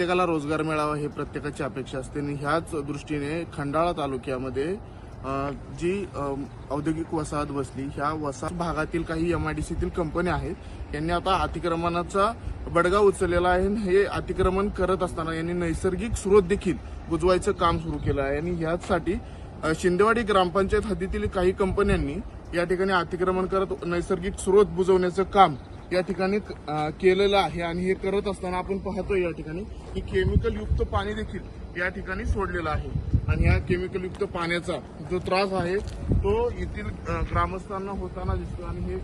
प्रत्येकाला रोजगार मिळावा हे प्रत्येकाची अपेक्षा असते. आणि ह्याच दृष्टीने खंडाळा तालुक्यामध्ये जी औद्योगिक वसाहत बसली ह्या वसाहत भागातील काही यम आय डी सीतील कंपन्या आहेत यांनी आता अतिक्रमणाचा बडगा उचललेला आहे आणि हे अतिक्रमण करत असताना यांनी नैसर्गिक स्रोत देखील बुजवायचं काम सुरू केलं आहे. आणि ह्याचसाठी शिंदेवाडी ग्रामपंचायत हद्दीतील काही कंपन्यांनी या ठिकाणी अतिक्रमण करत नैसर्गिक स्रोत बुजवण्याचं काम या ठिकाणी केलेलं आहे. आणि हे करत असताना आपण पाहतोय या ठिकाणी की केमिकल युक्त पाणी देखील या ठिकाणी सोडलेलं आहे. आणि या केमिकल युक्त पाण्याचा जो त्रास आहे तो येथील ग्रामस्थांना होताना दिसतो आणि हे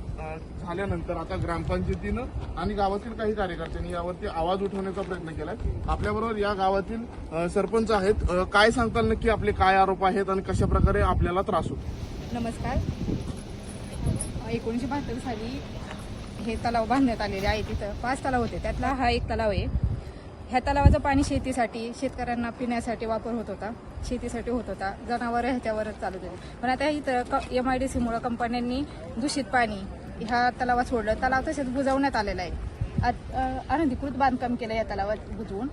झाल्यानंतर आता ग्रामपंचायतीनं आणि गावातील काही कार्यकर्त्यांनी यावरती आवाज उठवण्याचा प्रयत्न केलाय. आपल्याबरोबर या गावातील सरपंच आहेत. काय सांगताल नक्की? आपले काय आरोप आहेत आणि कशा प्रकारे आपल्याला त्रास होतो? नमस्कार. एकोणीसशे बहात्तर साली हे तलाव बांधण्यात आलेले आहे तिथं. पाच तलाव होते. त्यातला हा एक तलाव आहे. ह्या तलावाचं पाणी शेतीसाठी शेतकऱ्यांना पिण्यासाठी वापर होत होता. शेतीसाठी होत होता. जनावरं ह्याच्यावरच चालत होते पण आता इथं क एम आय डी सीमुळं कंपन्यांनी दूषित पाणी ह्या तलावात सोडलं. तलाव तसेच बुजवण्यात आलेला आहे. अनधिकृत बांधकाम केलं या तलावात बुजवून.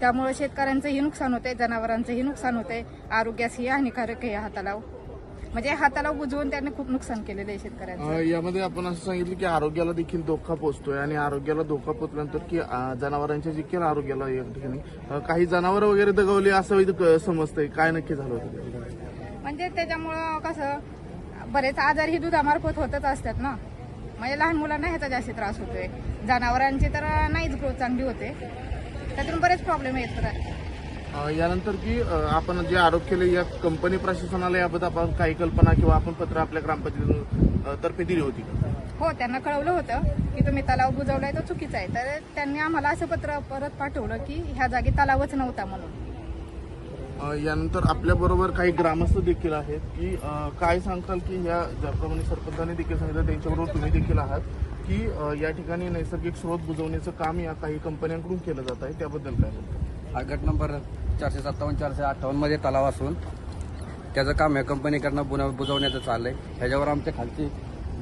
त्यामुळे शेतकऱ्यांचंही नुकसान होतंय जनावरांचंही नुकसान होतंय. आरोग्यासही हानिकारक आहे हा तलाव. म्हणजे हा तलाव बुजवून त्यांनी खूप नुकसान केलेलं आहे शेतकऱ्यांचं. अ, यामध्ये आपण असं सांगितलं की आरोग्याला देखील धोका पोहोचतोय आणि आरोग्याला धोका पोचल्यानंतर की अ, जनावरांच्या देखील आरोग्याला या ठिकाणी अ, काही जनावर वगैरे दगवली असं इथं क- समजतंय. काय नक्की झालं होतं त्या ठिकाणी? म्हणजे त्याच्यामुळं कसं बरेच आजार ही दुधामार्फत होतच असतात ना. म्हणजे लहान मुलांना ह्याचा जास्त त्रास होतोय. जनावरांची तर नाहीच ग्रोथ चांगली होते. त्यातून बरेच प्रॉब्लेम येत यानंतर की आपण जे आरोप केले या कंपनी प्रशासनाला याबद्दल आपण काही कल्पना किंवा आपण पत्र आपल्या ग्रामपंचायत तर्फे दिली होती? हो त्यांना कळवलं होतं की तुम्ही तलाव बुजवलाय तो चुकीचा आहे तर त्यांनी आम्हाला असं पत्र परत पाठवलं की ह्या जागी तलावच नव्हता म्हणून यानंतर आपल्या बरोबर काही ग्रामस्थ देखील आहेत की काय सांगताल की या ज्याप्रमाणे सरपंचांनी देखील सांगितलं त्यांच्याबरोबर तुम्ही देखील आहात की या ठिकाणी नैसर्गिक स्रोत बुजवण्याचं काम या काही कंपन्यांकडून केलं जात आहे त्याबद्दल काय? हा गट नंबर चारशे सत्तावन्न चारशे अठ्ठावन्नमध्ये तलाव असून त्याचं काम या कंपनीकडनं बुन बुजवण्याचं चाललं आहे ह्याच्यावर आमच्या खालची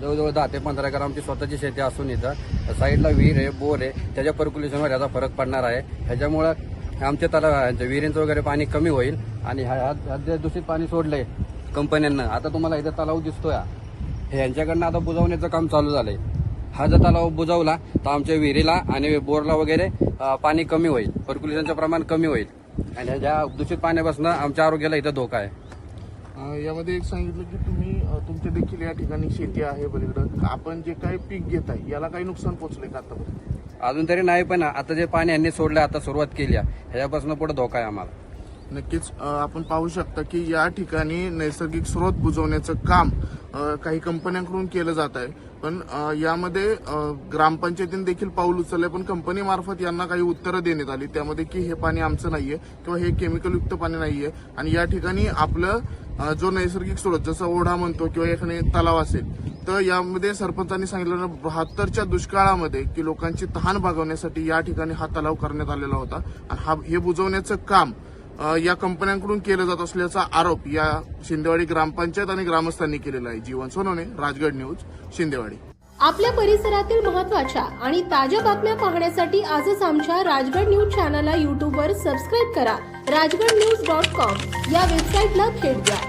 जवळजवळ दहा ते पंधरा एकर आमची स्वतःची शेती असून इथं साईडला विहीर आहे बोर आहे. त्याच्या पर्क्युलेशनवर याचा फरक पडणार आहे. ह्याच्यामुळं आमच्या तलाव ह्यांच्या विहिरींचं वगैरे पाणी कमी होईल आणि ह्या जे दूषित पाणी सोडलंय कंपन्यांना आता तुम्हाला इथं तलाव दिसतोय. हा. हे यांच्याकडनं आता बुजवण्याचं काम चालू झालंय. हा जर तलाव बुजवला तर आमच्या विहिरीला आणि बोरला वगैरे पाणी कमी होईल. पर्क्युलेशनचं प्रमाण कमी होईल. आणि ह्या दूषित पाण्यापासून आमच्या आरोग्याला इथं धोका आहे. यामध्ये एक सांगितलं की तुम्ही तुमच्या देखील या ठिकाणी शेती आहे पलीकडं. आपण जे काही पीक घेत आहे याला काही नुकसान पोहोचले का आतापर्यंत? अजून तरी नाही पण आता जे पाणी यांनी सोडलं आता सुरुवात केली आहे. ह्याच्यापासून पुढे धोका आहे आम्हाला. नक्कीच आपण पाहू शकता की या ठिकाणी नैसर्गिक स्रोत बुजवण्याचं काम काही कंपन्यांकडून केलं जात आहे. पण यामध्ये ग्रामपंचायतीने देखील पाऊल उचललंय पण कंपनीमार्फत यांना काही उत्तरं देण्यात आली. त्यामध्ये की हे पाणी आमचं नाहीये किंवा हे केमिकलयुक्त पाणी नाहीये. आणि या ठिकाणी आपलं जो नैसर्गिक स्रोत जसं ओढा म्हणतो किंवा एखादे तलाव असेल तर यामध्ये सरपंचांनी सांगितलं बहात्तरच्या दुष्काळामध्ये की लोकांची तहान भागवण्यासाठी या ठिकाणी हा तलाव करण्यात आलेला होता. आणि हा हे बुजवण्याचं काम या कंपन्यांकडून केलं जात असल्याचा आरोप या शिंदेवाडी ग्रामपंचायत आणि ग्रामस्थांनी केलेला आहे. जीवन सोनवणे राजगड न्यूज शिंदेवाडी. आपल्या परिसरातील महत्त्वाच्या आणि ताज्या बातम्या पाहण्यासाठी आजच आमच्या राजगड न्यूज चॅनलला यूट्यूबवर सबस्क्राईब करा. राजगड न्यूज डॉट कॉम या वेबसाईटला भेट द्या.